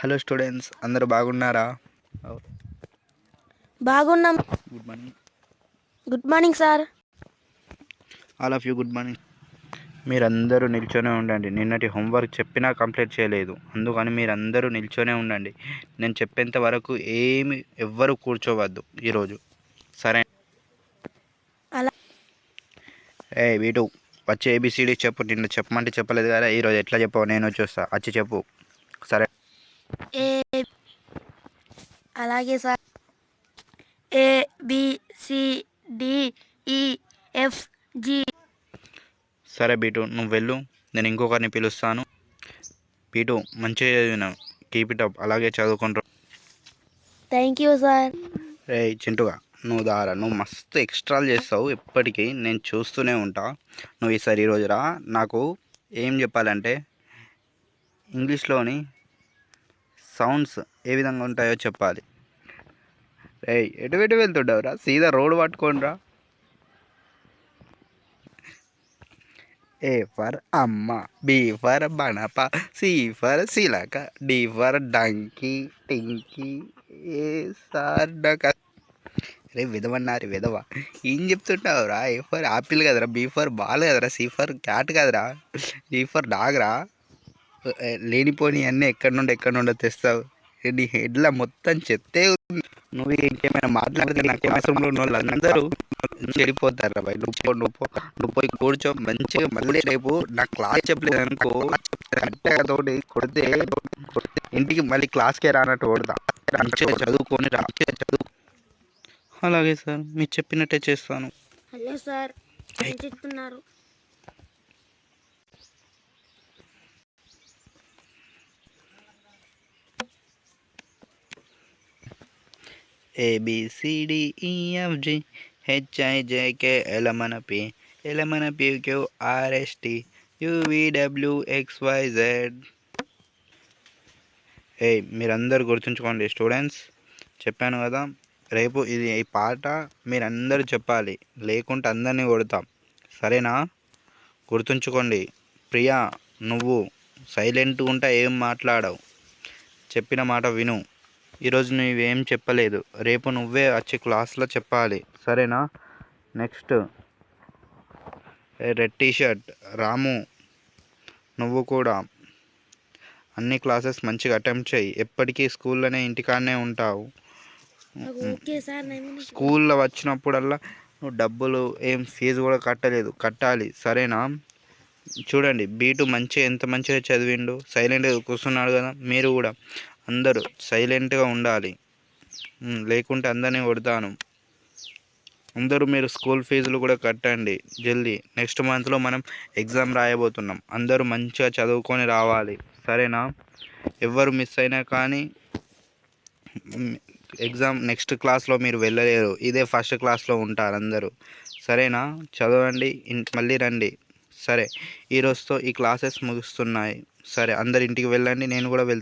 Hello students అందరూ బాగున్నారా? బాగున్నాం. Good morning good morning sir all of you good morning మీరందరూ నిల్చొనే ఉండండి. నిన్నటి హోంవర్క్ చెప్పినా కంప్లీట్ చేయలేదు. అందుకని మీరందరూ నిల్చొనే ఉండండి. నేను చెప్పేంత వరకు ఏమి ఎవ్వరు కూర్చోవద్దు ఈరోజు. సరే. అలా. ఏ వీటు వచ్చి ఏబిసిడి చెప్పు. నిన్న చెప్పమంటే చెప్పలేదు కదా. ఈరోజు ఎట్లా చెప్పావు? నేను వచ్చేస్తా వచ్చి చెప్పు. సరే. ఏ అలాగే sir. A B C D E F G. సరే బీటు నువ్వు వెళ్ళు. నేను ఇంకొకరిని పిలుస్తాను. బీటు మంచిగా చదివినావు కీప్ ఇట్ అప్ అలాగే చదువుకుంటూ. థ్యాంక్ యూ సార్ రే చింటుగా. నువ్వు దారా. నువ్వు మస్తు ఎక్స్ట్రాలు చేస్తావు. ఎప్పటికీ నేను చూస్తూనే ఉంటా. నువ్వు ఈసారి ఈరోజు రా. నాకు ఏం చెప్పాలంటే ఇంగ్లీష్లోని సౌండ్స్ ఏ విధంగా ఉంటాయో చెప్పాలి. రే ఎటు ఎటు వెళ్తుండవురా సీదా రోడ్ పట్టుకోండిరా ఏ ఫర్ అమ్మ బి ఫర్ బనప సి ఫర్ సిలక డి ఫర్ డంకి టింకి ఏ సార్ డక. రే విధవన్నారు విధవ. ఏం చెప్తుంటావురా ఏ ఫర్ ఆపిల్ కదరా బి ఫర్ బాల్ కదరా సి ఫర్ క్యాట్ కదరా డి ఫర్ డాగ్ రా. లేనిపోని అన్నీ ఎక్కడి నుండి ఎక్కడి నుండి తెస్తావు. నీ హెడ్లో మొత్తం చెత్తే ఉంది. నువ్వు ఇంకేమైనా మాట్లాడితే నా క్లాస్ రూమ్లో ఉన్న వాళ్ళందరూ చెడిపోతారు రా భయ్ నువ్వు నువ్వు నువ్వు పోయి కూర్చో మంచిగా మళ్ళీ రేపు నా క్లాస్ చెప్పలేదు అనుకో తోటి కొడితే ఇంటికి మళ్ళీ క్లాస్కే రానట్టు కొడతా. మంచిగా చదువుకొని రా. చదువు అలాగే సార్ మీరు చెప్పినట్టే చేస్తాను. హలో సార్ చెప్తున్నారు ABCDEFG హెచ్ఐజేకే ఎలమనపి ఎలమనపి PQ RST UVW XYZ ఏ మీరందరూ గుర్తుంచుకోండి స్టూడెంట్స్. చెప్పాను కదా రేపు ఇది ఈ పాట మీరందరూ చెప్పాలి లేకుంటే అందరినీ కొడతాం. సరేనా? గుర్తుంచుకోండి ప్రియా నువ్వు సైలెంట్గా ఉంటా ఏం మాట్లాడవు. చెప్పిన మాట విను. ఈరోజు నువ్వేం చెప్పలేదు. రేపు నువ్వే వచ్చి క్లాస్లో చెప్పాలి. సరేనా? Next. Red T shirt Ramu నువ్వు కూడా. అన్ని క్లాసెస్ మంచిగా అటెంప్ట్ చేయి. ఎప్పటికీ స్కూల్లోనే ఇంటికాడనే ఉంటావు. స్కూల్లో వచ్చినప్పుడల్లా నువ్వు డబ్బులు ఏం ఫీజు కూడా కట్టలేదు. కట్టాలి. సరేనా? చూడండి బీటు మంచిగా ఎంత మంచిగా చదివిండు. సైలెంట్గా కూర్చున్నాడు కదా మీరు కూడా. అందరూ సైలెంట్గా ఉండాలి. లేకుంటే అందరినీ కొడతాను. అందరూ మీరు స్కూల్ ఫీజులు కూడా కట్టండి జల్దీ. నెక్స్ట్ మంత్లో మనం ఎగ్జామ్ రాయబోతున్నాం. అందరూ మంచిగా చదువుకొని రావాలి. సరేనా? ఎవరు మిస్ అయినా కానీ ఎగ్జామ్ నెక్స్ట్ క్లాస్లో మీరు వెళ్ళలేరు. ఇదే ఫస్ట్ క్లాస్లో ఉంటారు అందరూ. సరేనా? చదవండి మళ్ళీ రండి. సరే ఈరోజుతో ఈ క్లాసెస్ ముగుస్తున్నాయి. సరే అందరు ఇంటికి వెళ్ళండి నేను కూడా వెళ్తాను